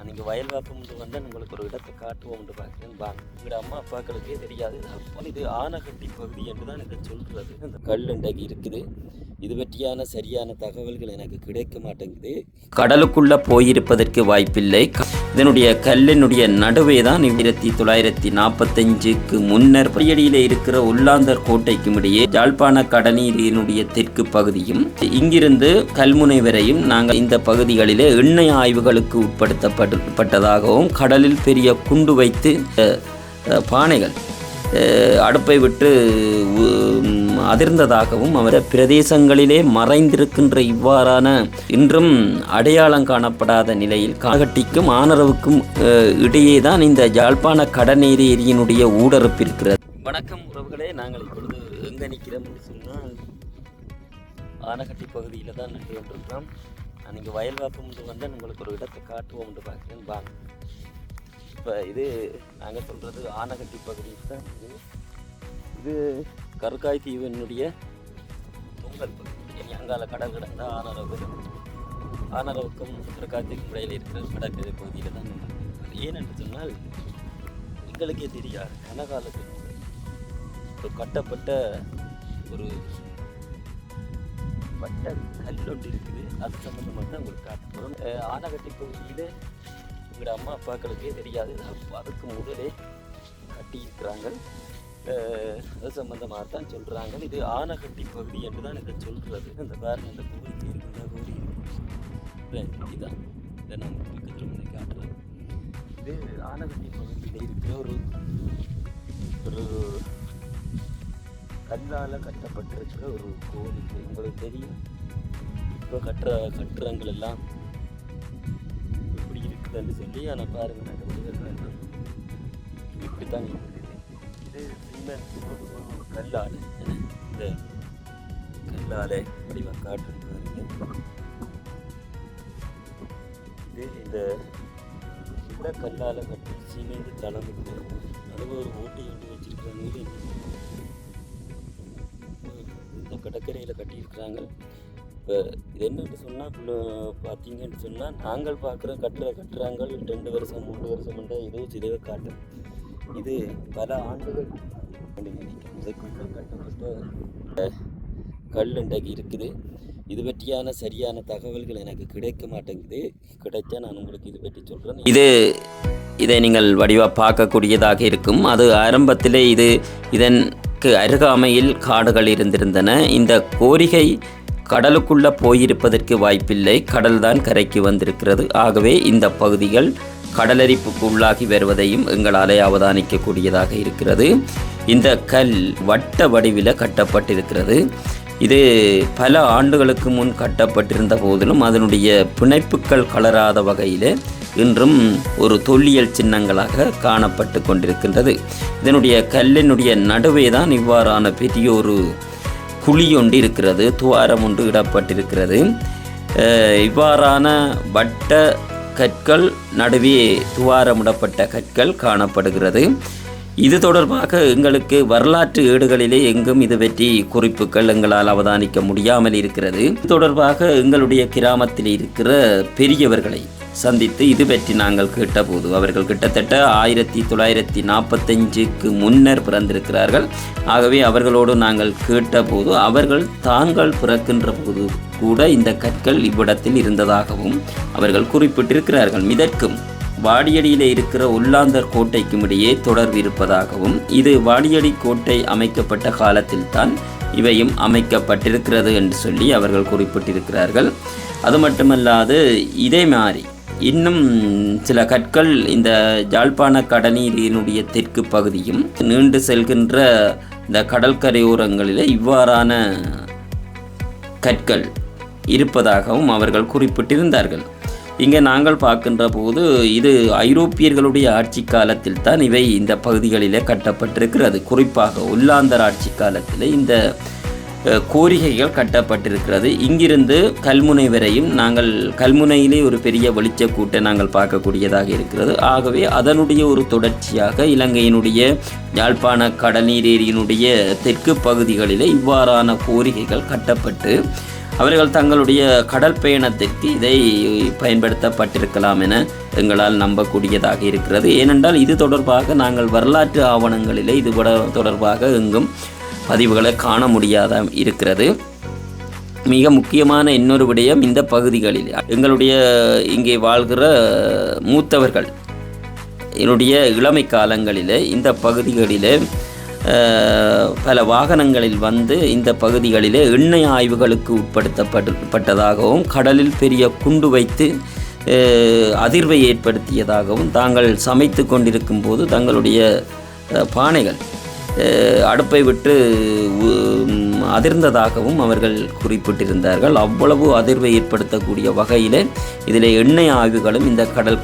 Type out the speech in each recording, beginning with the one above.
அன்றைக்கி வயல் வாக்கம் வந்து உங்களுக்கு ஒரு இடத்தை காட்டுவோம் பார்க்குறேன். வாங்க எங்களோட அம்மா அப்பாக்களுக்கே தெரியாது. அப்போ இது ஆனகட்டி பகுதி என்று தான் இதை சொல்கிறது. அந்த கல் இன்றைக்கு இருக்குது. இது பற்றியான சரியான தகவல்கள் எனக்கு கிடைக்க மாட்டேங்குது. கடலுக்குள்ளே போயிருப்பதற்கு வாய்ப்பில்லை. இதனுடைய கல்லினுடைய நடுவே தான் ஆயிரத்தி தொள்ளாயிரத்தி நாற்பத்தஞ்சுக்கு முன்னர் பரியடியிலே இருக்கிற உள்ளாந்தர் கோட்டைக்கும் இடையே ஜாழ்ப்பாண கடநீரினுடைய தெற்கு பகுதியும் இங்கிருந்து கல்முனை வரையும் நாங்கள் இந்த பகுதிகளிலே எண்ணெய் ஆய்வுகளுக்கு உட்படுத்தப்பட்டதாகவும் கடலில் பெரிய குண்டு வைத்து பானைகள் அடுப்பை விட்டு அதிர்ந்ததாகவும் அவர் பிரதேசங்களிலே மறைந்திருக்கின்ற இவ்வாறான இன்றும் அடையாளம் காணப்படாத நிலையில் காகட்டிக்கும் ஆனரவுக்கும் இடையே தான் இந்த யாழ்ப்பாண கடநீர் ஏரியினுடைய ஊடறுப்பு இருக்கிறது. வணக்கம் உறவுகளே நாங்கள் இப்பொழுது எங்கே நிற்கிறோம் சொன்னால் ஆனகட்டி பகுதியில் தான் நின்று கொண்டிருக்கிறோம். அன்றைக்கி வயல் முன்பு வந்து உங்களுக்கு ஒரு இடத்தை காட்டுவோம்னு பார்க்குறேன். வாங்க இப்போ இது நாங்கள் சொல்கிறது ஆனகட்டி பகுதியில் தான். இது இது கருக்காய் தீவினுடைய பொங்கல் பகுதி அங்கால கடல் கிடந்தா ஆனரவு. ஆனரவுக்கும் கருக்காய்த்திற்கும் இடையில் இருக்கிற கடற்கரை பகுதியில் தான் ஏனென்று சொன்னால் எங்களுக்கே தெரியாது. கனகாலத்தில் ஒரு கட்டப்பட்ட ஒரு பட்ட கல் ஒன்று இருக்குது. அது சம்மந்தமாக தான் உங்களுக்கு காட்டப்படும் ஆனகட்டி பகுதியில் எங்களோட அம்மா அப்பாக்களுக்கே தெரியாது. அதுக்கு முதலே கட்டியிருக்கிறாங்க. அது சம்பந்தமாக தான் சொல்கிறாங்க இது ஆனகட்டி பகுதி என்று தான் இதை சொல்கிறது அந்த பாருங்க இந்த கோரிக்கை இருக்கின்ற கோரி இதுதான். இதை நான் பக்கத்தில் முன்னே காட்டுறேன். இது ஆனகட்டி பகுதியில் இருக்கிற ஒரு ஒரு கல்லால் கட்டப்பட்டிருக்கிற ஒரு கோவில் உங்களுக்கு தெரியும். இப்போ கட்டுற கட்டுறங்கள் எல்லாம் இப்படி இருக்குதுன்னு சொல்லி ஆனால் பாருங்கள் நான் இப்படி தான் இருக்குது இது சிமெண்ட் கல்லால் இந்த கல்லால் வடிவ காட்டுறது இது இந்த இந்த கல்லால் கட்டி சிமெண்ட் தளம் இருக்குது அது ஒரு ஓட்டை ஒன்று வச்சிருக்காங்க இந்த கடற்கரையில் கட்டியிருக்கிறாங்க. இப்போ இது என்னென்னு சொன்னால் பார்த்தீங்கன்னு சொன்னால் நாங்கள் பார்க்குற கட்டுற கட்டுறாங்க ரெண்டு வருஷம் மூணு வருஷம் ஏதோ சிதைவை காட்டும் இது பல ஆண்டுகள் கொண்டு கட்டப்பட்ட கல் இன்றைக்கு இருக்குது. இது பற்றியான சரியான தகவல்கள் எனக்கு கிடைக்க மாட்டேங்குது. கிடைச்சா நான் உங்களுக்கு இது பற்றி சொல்கிறேன் இது இதை நீங்கள் வடிவாக பார்க்கக்கூடியதாக இருக்கும். அது ஆரம்பத்திலே இது இதற்கு அருகாமையில் காடுகள் இருந்திருந்தன. இந்த கோரிகை கடலுக்குள்ளே போயிருப்பதற்கு வாய்ப்பில்லை. கடல்தான் கரைக்கு வந்திருக்கிறது. ஆகவே இந்த பகுதிகள் கடலரிப்புக்கு உள்ளாகி வருவதையும் எங்களாலே அவதானிக்கக்கூடியதாக இருக்கிறது. இந்த கல் வட்ட வடிவில் கட்டப்பட்டிருக்கிறது. இது பல ஆண்டுகளுக்கு முன் கட்டப்பட்டிருந்த போதிலும் அதனுடைய பிணைப்புகள் கலராத வகையில் இன்றும் ஒரு தொல்லியல் சின்னங்களாக காணப்பட்டு கொண்டிருக்கின்றது. இதனுடைய கல்லினுடைய நடுவே தான் இவ்வாறான பெரிய ஒரு குழி ஒன்று இருக்கிறது துவாரம் ஒன்று இடப்பட்டிருக்கிறது. இவ்வாறான வட்ட கற்கள் நடுவே துவாரமிடப்பட்ட கற்கள் காணப்படுகிறது. இது தொடர்பாக எங்களுக்கு வரலாற்று ஏடுகளிலே எங்கும் இது பற்றி குறிப்புகள் எங்களால் அவதானிக்க முடியாமல் இருக்கிறது. இது தொடர்பாக எங்களுடைய கிராமத்தில் இருக்கிற பெரியவர்களை சந்தித்து இது பற்றி நாங்கள் கேட்டபோது அவர்கள் கிட்டத்தட்ட ஆயிரத்தி தொள்ளாயிரத்தி நாற்பத்தஞ்சுக்கு முன்னர் பிறந்திருக்கிறார்கள். ஆகவே அவர்களோடு நாங்கள் கேட்டபோது அவர்கள் தாங்கள் பிறக்கின்ற போது கூட இந்த கற்கள் இவ்விடத்தில் இருந்ததாகவும் அவர்கள் குறிப்பிட்டிருக்கிறார்கள். மிதற்கும் வாடியடியில் இருக்கிற உள்ளாந்தர் கோட்டைக்கும் இடையே தொடர்பு இருப்பதாகவும் இது வாடியடி கோட்டை அமைக்கப்பட்ட காலத்தில்தான் இவையும் அமைக்கப்பட்டிருக்கிறது என்று சொல்லி அவர்கள் குறிப்பிட்டிருக்கிறார்கள். அது மட்டுமல்லாது இதே மாதிரி இன்னும் சில கற்கள் இந்த ஜாழ்ப்பாண கடனீரினுடைய தெற்கு பகுதியும் நீண்டு செல்கின்ற இந்த கடற்கரையோரங்களில் இவ்வாறான கற்கள் இருப்பதாகவும் அவர்கள் குறிப்பிட்டிருந்தார்கள். இங்கே நாங்கள் பார்க்கின்ற போது இது ஐரோப்பியர்களுடைய ஆட்சி காலத்தில் தான் இவை இந்த பகுதிகளிலே கட்டப்பட்டிருக்கிறது. குறிப்பாக உள்ளாந்தர் ஆட்சி காலத்தில் இந்த கோரிகைகள் கட்டப்பட்டிருக்கிறது. இங்கிருந்து கல்முனை வரையும் நாங்கள் கல்முனையிலே ஒரு பெரிய வெளிச்சக்கூட்டை நாங்கள் பார்க்கக்கூடியதாக இருக்கிறது. ஆகவே அதனுடைய ஒரு தொடர்ச்சியாக இலங்கையினுடைய யாழ்ப்பாண கடல்நீரேரியினுடைய தெற்கு பகுதிகளிலே இவ்வாறான கோரிகைகள் கட்டப்பட்டு அவர்கள் தங்களுடைய கடல் பயணத்திற்கு இதை பயன்படுத்தப்பட்டிருக்கலாம் என எங்களால் நம்பக்கூடியதாக இருக்கிறது. ஏனென்றால் இது தொடர்பாக நாங்கள் வரலாற்று ஆவணங்களிலே இது தொடர்பாக எங்கும் பதிவுகளை காண முடியாத இருக்கிறது. மிக முக்கியமான இன்னொரு விடயம் இந்த பகுதிகளில். எங்களுடைய இங்கே வாழ்கிற மூத்தவர்கள் என்னுடைய இளமை காலங்களிலே இந்த பகுதிகளிலே பல வாகனங்களில் வந்து இந்த பகுதிகளிலே எண்ணெய் ஆய்வுகளுக்கு உட்படுத்தப்பட்டதாகவும் கடலில் பெரிய குண்டு வைத்து அதிர்வை ஏற்படுத்தியதாகவும் தாங்கள் சமைத்து கொண்டிருக்கும் போது தங்களுடைய பானைகள் அடுப்பை விட்டு அதிர்ந்ததாகவும் அவர்கள் குறிப்பிட்டிருந்தார்கள். அவ்வளவு அதிர்வை ஏற்படுத்தக்கூடிய வகையில் இதில் எண்ணெய் ஆய்வுகளும் இந்த கடல்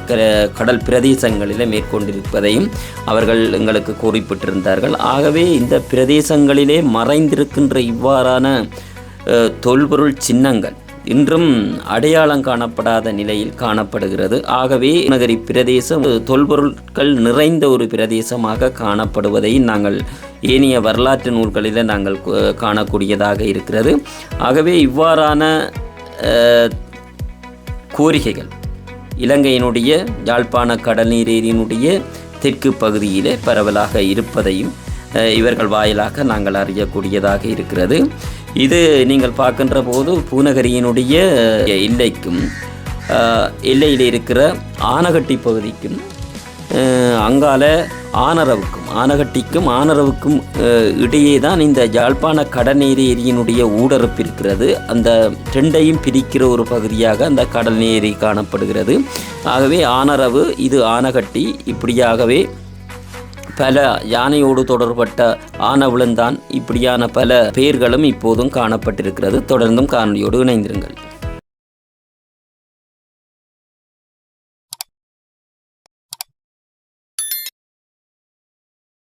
கடல் பிரதேசங்களில் மேற்கொண்டிருப்பதையும் அவர்கள் எங்களுக்கு குறிப்பிட்டிருந்தார்கள். ஆகவே இந்த பிரதேசங்களிலே மறைந்திருக்கின்ற இவ்வாறான தொல்பொருள் சின்னங்கள் இன்றும் அடையாளம் காணப்படாத நிலையில் காணப்படுகிறது. ஆகவே நகரி பிரதேசம் தொல்பொருட்கள் நிறைந்த ஒரு பிரதேசமாக காணப்படுவதை நாங்கள் ஏனைய வரலாற்று நூல்களில் நாங்கள் காணக்கூடியதாக இருக்கிறது. ஆகவே இவ்வாறான கோரிக்கைகள் இலங்கையினுடைய யாழ்ப்பாண கடல் நீரினுடைய தெற்கு பகுதியிலே பரவலாக இருப்பதையும் இவர்கள் வாயிலாக நாங்கள் அறியக்கூடியதாக இருக்கிறது. இது நீங்கள் பார்க்கின்ற போது பூநகரியினுடைய எல்லைக்கும் எல்லையில் இருக்கிற ஆனகட்டி பகுதிக்கும் அங்கால ஆனரவுக்கும் ஆனகட்டிக்கும் ஆனரவுக்கும் இடையே தான் இந்த யாழ்ப்பாண கடல்நீர் ஏரியினுடைய ஊடறுப்பு இருக்கிறது. அந்த ரெண்டையும் பிரிக்கிற ஒரு பகுதியாக அந்த கடல் நீரி காணப்படுகிறது. ஆகவே ஆனரவு இது ஆனகட்டி இப்படியாகவே பல யானையோடு தொடர்பட்ட ஆனவிளந்தான். இப்படியான பல பெயர்களும் இப்போதும் காணப்பட்டிருக்கிறது. தொடர்ந்தும் காணொலியோடு இணைந்திருங்கள்.